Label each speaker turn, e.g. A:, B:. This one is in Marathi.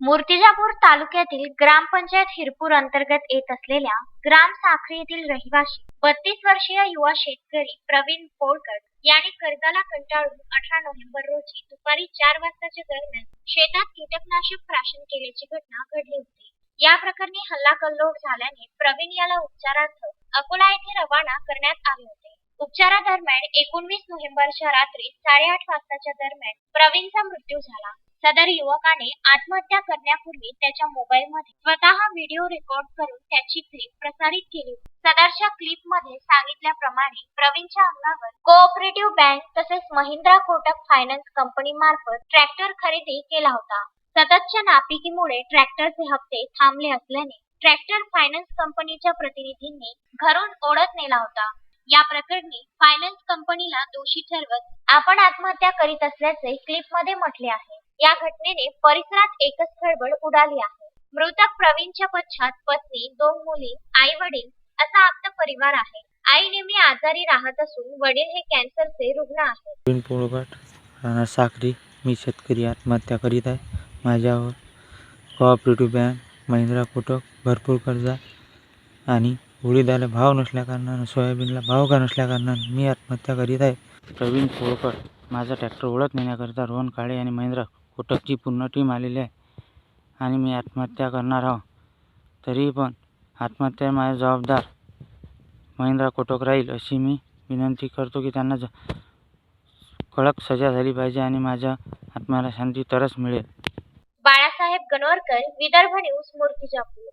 A: मूर्तिजापूर तालुक्यातील ग्रामपंचायत हिरपूर अंतर्गत येत असलेल्या ग्राम साखरी येथील रहिवासी बत्तीस वर्षीय युवा शेतकरी प्रवीण पोळकर यांनी कर्जाला कंटाळून अठरा नोव्हेंबर रोजी दुपारी चार वाजताच्या दरम्यान शेतात कीटकनाशक प्राशन केल्याची घटना घडली होती. या प्रकरणी हल्ला कल्लोळ झाल्याने प्रवीण याला उपचारार्थ अकोला येथे रवाना करण्यात आले होते. उपचारादरम्यान एकोणवीस नोव्हेंबरच्या रात्री साडेआठ वाजताच्या दरम्यान प्रवीणचा मृत्यू झाला. सदर युवकाने आत्महत्या करण्यापूर्वी त्याच्या मोबाईलमध्ये स्वतः व्हिडिओ रेकॉर्ड करून त्याची क्लिप प्रसारित केली. होती. सदरच्या क्लिपमध्ये सांगितल्याप्रमाणे प्रवीणच्या अंगावर कोऑपरेटिव्ह बँक तसेच महिंद्रा कोटक फायनान्स कंपनी मार्फत ट्रॅक्टर खरेदी केला होता. सततच्या नापिकीमुळे ट्रॅक्टरचे हप्ते थांबले असल्याने ट्रॅक्टर फायनान्स कंपनीच्या प्रतिनिधींनी घरून ओढत नेला होता. या प्रकरणी फायनान्स कंपनीला दोषी ठरवत आपण आत्महत्या करीत असल्याचे क्लिपमध्ये म्हटले आहे. या घटनेने परिसरात एकच खळबळ उडाली आहे. मृतक प्रवीणच्या पश्चात पत्नी दोन मुली आई वडील असा आप्त परिवार आहे. आई नेहमी आजारी राहत असून वडील हे कॅन्सरचे रुग्ण आहेत.
B: प्रवीण राहणार साखरी मी शेतकरी आत्महत्या करीत आहे. माझ्यावर कोऑपरेटिव्ह बँक महिंद्रा कोटक भरपूर कर्ज आहे आणि उडीदाला भाव नसल्याकारणानं सोयाबीनला भाव का नसल्याकारणानं मी आत्महत्या करीत आहे. प्रवीण पोळकर माझा ट्रॅक्टर ओळख नेण्याकरिता रोहन काळे आणि महिंद्रा कोटकची पूर्ण टीम आलेली आहे. आणि मी आत्महत्या करणार आहो. तरी पण आत्महत्या माझा जबाबदार महिंद्रा कोटक राहील अशी मी विनंती करतो की त्यांना ज कडक सजा झाली पाहिजे आणि माझ्या आत्म्याला शांती तरच मिळेल.
A: बाळासाहेब गणोरकर विदर्भ न्यूज मूर्तिजापूर